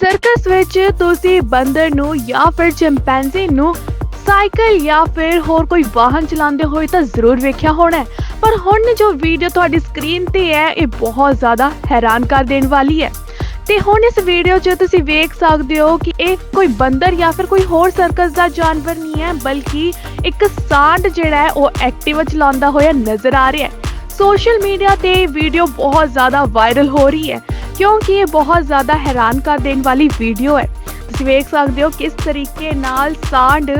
Circus ਵਿੱਚ ਤੁਸੀਂ ਬੰਦਰ ਨੂੰ ਜਾਂ ਫਿਰ ਚਿੰਪੈਂਜ਼ੀ ਨੂੰ ਸਾਈਕਲ ਜਾਂ ਫਿਰ ਹੋਰ ਕੋਈ ਵਾਹਨ ਚਲਾਉਂਦੇ ਹੋਏ ਤਾਂ ਜ਼ਰੂਰ ਵੇਖਿਆ ਹੋਣਾ ਪਰ ਹੁਣ ਜੋ ਵੀਡੀਓ ਤੁਹਾਡੀ ਸਕਰੀਨ ਤੇ ਹੈ, ਇਹ ਬਹੁਤ ਜ਼ਿਆਦਾ ਹੈਰਾਨ ਕਰ ਦੇਣ ਵਾਲੀ ਹੈ। ਤੇ ਹੁਣ ਇਸ ਵੀਡੀਓ 'ਚ ਤੁਸੀਂ ਵੇਖ ਸਕਦੇ ਹੋ ਕਿ ਇਹ ਕੋਈ ਬੰਦਰ ਜਾਂ ਫਿਰ ਕੋਈ ਹੋਰ ਸਰਕਸ ਦਾ ਜਾਨਵਰ ਨਹੀਂ ਹੈ, ਬਲਕਿ ਇੱਕ ਸਾਂਡ ਜਿਹੜਾ ਹੈ, ਉਹ ਐਕਟਿਵ ਚਲਾਉਂਦਾ ਹੋਇਆ ਨਜ਼ਰ ਆ ਰਿਹਾ ਹੈ। ਸੋਸ਼ਲ ਮੀਡੀਆ ਤੇ ਵੀਡੀਓ ਬਹੁਤ ਜ਼ਿਆਦਾ ਵਾਇਰਲ ਹੋ ਰਹੀ ਹੈ। ਕਿਉਂਕਿ ਇਹ ਬਹੁਤ ਜ਼ਿਆਦਾ ਹੈਰਾਨ ਕਰ ਦੇਣ ਵਾਲੀ ਵੀਡੀਓ ਹੈ। ਤੁਸੀਂ ਵੇਖ ਸਕਦੇ ਹੋ ਕਿਸ ਤਰੀਕੇ ਨਾਲ ਸਾਂਡ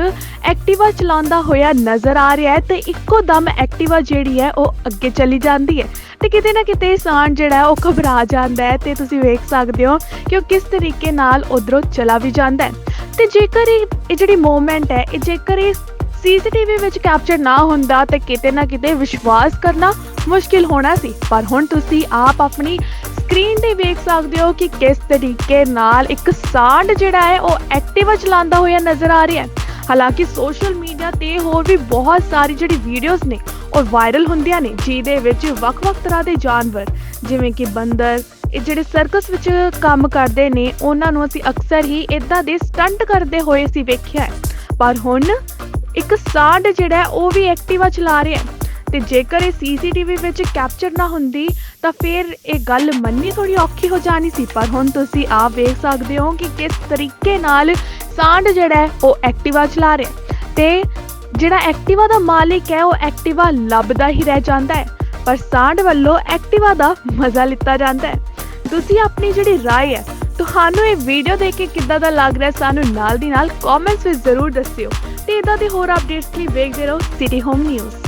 ਐਕਟਿਵਾ ਚਲਾਉਂਦਾ ਹੋਇਆ ਨਜ਼ਰ ਆ ਰਿਹਾ ਹੈ ਤੇ ਇੱਕੋ ਦਮ ਐਕਟਿਵਾ ਜਿਹੜੀ ਹੈ ਉਹ ਅੱਗੇ ਚਲੀ ਜਾਂਦੀ ਹੈ ਤੇ ਕਿਤੇ ਨਾ ਕਿਤੇ ਸਾਂਡ ਜਿਹੜਾ ਉਹ ਘਬਰਾ ਜਾਂਦਾ ਹੈ ਤੇ ਤੁਸੀਂ ਵੇਖ ਸਕਦੇ ਹੋ ਕਿ ਉਹ ਕਿਸ ਤਰੀਕੇ ਨਾਲ ਉਧਰੋਂ ਚਲਾ ਵੀ ਜਾਂਦਾ ਹੈ। ਤੇ ਜੇਕਰ ਇਹ ਇਹ ਜਿਹੜੀ ਮੂਵਮੈਂਟ ਹੈ, ਇਹ ਜੇਕਰ ਇਹ ਸੀਸੀਟੀਵੀ ਵਿੱਚ ਕੈਪਚਰ ਨਾ ਹੁੰਦਾ ਤਾਂ ਕਿਤੇ ਨਾ ਕਿਤੇ ਵਿਸ਼ਵਾਸ ਕਰਨਾ ਮੁਸ਼ਕਿਲ ਹੋਣਾ ਸੀ। ਪਰ ਹੁਣ ਤੁਸੀਂ ਆਪ ਆਪਣੀ ਸਕਰੀਨ ਤੇ ਵੇਖ ਸਕਦੇ ਹੋ ਕਿ ਕਿਸ ਤਰੀਕੇ ਨਾਲ ਇੱਕ ਸਾਂਡ ਜਿਹੜਾ ਹੈ ਉਹ ਐਕਟਿਵਾ ਚਲਾਉਂਦਾ ਹੋਇਆ ਨਜ਼ਰ ਆ ਰਿਹਾ ਹੈ। ਹਾਲਾਂਕਿ ਸੋਸ਼ਲ ਮੀਡੀਆ ਤੇ ਹੋਰ ਵੀ ਬਹੁਤ ਸਾਰੀ ਜਿਹੜੀ ਵੀਡੀਓਜ਼ ਨੇ, ਉਹ ਵਾਇਰਲ ਹੁੰਦੀਆਂ ਨੇ, ਜਿਹਦੇ ਵਿੱਚ ਵੱਖ-ਵੱਖ ਤਰ੍ਹਾਂ ਦੇ ਜਾਨਵਰ, ਜਿਵੇਂ ਕਿ ਬੰਦਰ, ਇਹ ਜਿਹੜੇ ਸਰਕਸ ਵਿੱਚ ਕੰਮ ਕਰਦੇ ਨੇ, ਉਹਨਾਂ ਨੂੰ ਅਸੀਂ ਅਕਸਰ ਹੀ ਇਦਾਂ ਦੇ ਸਟੰਟ ਕਰਦੇ ਹੋਏ ਅਸੀਂ ਵੇਖਿਆ ਹੈ। ਪਰ ਹੁਣ ਇੱਕ ਸਾਂਡ ਜਿਹੜਾ ਉਹ ਵੀ ਐਕਟਿਵਾ ਚਲਾ ਰਿਹਾ ਹੈ। ਤੇ ਜੇਕਰ ਇਹ ਸੀਸੀਟੀਵੀ ਵਿੱਚ ਕੈਪਚਰ ਨਾ ਹੁੰਦੀ ਤਾਂ ਫਿਰ ਇਹ ਗੱਲ ਮੰਨਣੀ ਥੋੜੀ ਔਖੀ ਹੋ ਜਾਣੀ ਸੀ ਪਰ ਹੁਣ ਤੁਸੀਂ ਆਪ ਵੇਖ ਸਕਦੇ ਹੋ ਕਿ ਕਿਸ ਤਰੀਕੇ ਨਾਲ ਸਾਂਡ ਜਿਹੜਾ ਹੈ ਉਹ ਐਕਟਿਵਾ ਚਲਾ ਰਿਹਾ ਹੈ ਤੇ ਜਿਹੜਾ ਐਕਟਿਵਾ ਦਾ ਮਾਲਿਕ ਹੈ ਉਹ ਐਕਟਿਵਾ ਲੱਭਦਾ ਹੀ ਰਹਿ ਜਾਂਦਾ ਹੈ ਪਰ ਸਾਂਡ ਵੱਲੋਂ ਐਕਟਿਵਾ ਦਾ ਮਜ਼ਾ ਲਿੱਤਾ ਜਾਂਦਾ ਹੈ ਤੁਸੀਂ ਆਪਣੀ ਜਿਹੜੀ رائے ਹੈ ਤੁਹਾਨੂੰ ਇਹ ਵੀਡੀਓ ਦੇਖ ਕੇ ਕਿੱਦਾਂ ਦਾ ਲੱਗ ਰਿਹਾ ਹੈ, ਸਾਨੂੰ ਨਾਲ ਦੀ ਨਾਲ ਕਮੈਂਟਸ ਵਿੱਚ ਜ਼ਰੂਰ ਦੱਸਿਓ ਤੇ ਇਦਾਂ ਦੇ ਹੋਰ ਅਪਡੇਟਸ ਲਈ ਵੇਖਦੇ ਰਹੋ ਸਿਟੀ ਹੋਮ ਨਿਊਜ਼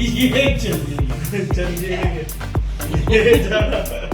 ये चल गई चल गई ये जा